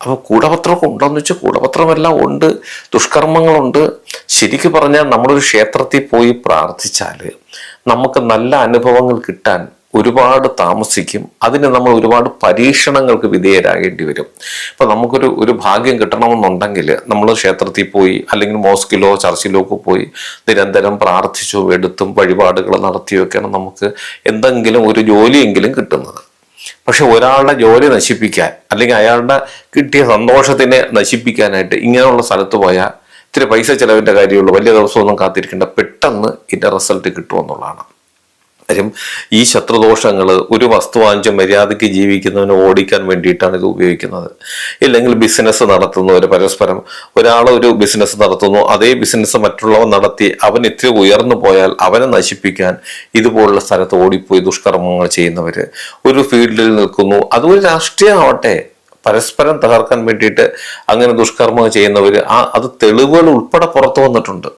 അപ്പോൾ കൂടപത്രമൊക്കെ ഉണ്ടോയെന്ന് വെച്ചാൽ കൂടപത്രമെല്ലാം ഉണ്ട് ദുഷ്കർമ്മങ്ങളുണ്ട്. ശരിക്ക് പറഞ്ഞാൽ നമ്മളൊരു ക്ഷേത്രത്തിൽ പോയി പ്രാർത്ഥിച്ചാൽ നമുക്ക് നല്ല അനുഭവങ്ങൾ കിട്ടാൻ ഒരുപാട് താമസിക്കും. അതിന് നമ്മൾ ഒരുപാട് പരീക്ഷണങ്ങൾക്ക് വിധേയരാകേണ്ടി വരും. ഇപ്പൊ നമുക്കൊരു ഒരു ഭാഗ്യം കിട്ടണമെന്നുണ്ടെങ്കിൽ നമ്മൾ ക്ഷേത്രത്തിൽ പോയി അല്ലെങ്കിൽ മോസ്കിലോ ചർച്ചിലോ ഒക്കെ പോയി നിരന്തരം പ്രാർത്ഥിച്ചോ എടുത്തും വഴിപാടുകൾ നടത്തിയൊക്കെയാണ് നമുക്ക് എന്തെങ്കിലും ഒരു ജോലിയെങ്കിലും കിട്ടുന്നത്. പക്ഷെ ഒരാളുടെ ജോലി നശിപ്പിക്കാൻ അല്ലെങ്കിൽ അയാളുടെ കിട്ടിയ സന്തോഷത്തിനെ നശിപ്പിക്കാനായിട്ട് ഇങ്ങനെയുള്ള സ്ഥലത്ത് പോയാൽ ഇത്തിരി പൈസ ചിലവിന്റെ കാര്യമുള്ളൂ. വലിയ ദിവസമൊന്നും കാത്തിരിക്കേണ്ട. പെട്ടെന്ന് ഇതിന്റെ റിസൾട്ട് കിട്ടുമെന്നുള്ളതാണ്. കാര്യം ഈ ശത്രുദോഷങ്ങൾ ഒരു വസ്തു വാങ്ങിച്ച് മര്യാദയ്ക്ക് ജീവിക്കുന്നവനെ ഓടിക്കാൻ വേണ്ടിയിട്ടാണ് ഇത് ഉപയോഗിക്കുന്നത്. ഇല്ലെങ്കിൽ ബിസിനസ് നടത്തുന്നവർ പരസ്പരം ഒരാൾ ഒരു ബിസിനസ് നടത്തുന്നു അതേ ബിസിനസ് മറ്റുള്ളവൻ നടത്തി അവൻ ഇത്തിരി ഉയർന്നു പോയാൽ അവനെ നശിപ്പിക്കാൻ ഇതുപോലുള്ള സ്ഥലത്ത് ഓടിപ്പോയി ദുഷ്കർമ്മങ്ങൾ ചെയ്യുന്നവര് ഒരു ഫീൽഡിൽ നിൽക്കുന്നു. അതൊരു രാഷ്ട്രീയമാവട്ടെ. പരസ്പരം തകർക്കാൻ വേണ്ടിയിട്ട് അങ്ങനെ ദുഷ്കർമ്മം ചെയ്യുന്നവർ ആ അത് തെളിവുകൾ ഉൾപ്പെടെ പുറത്തു വന്നിട്ടുണ്ട്.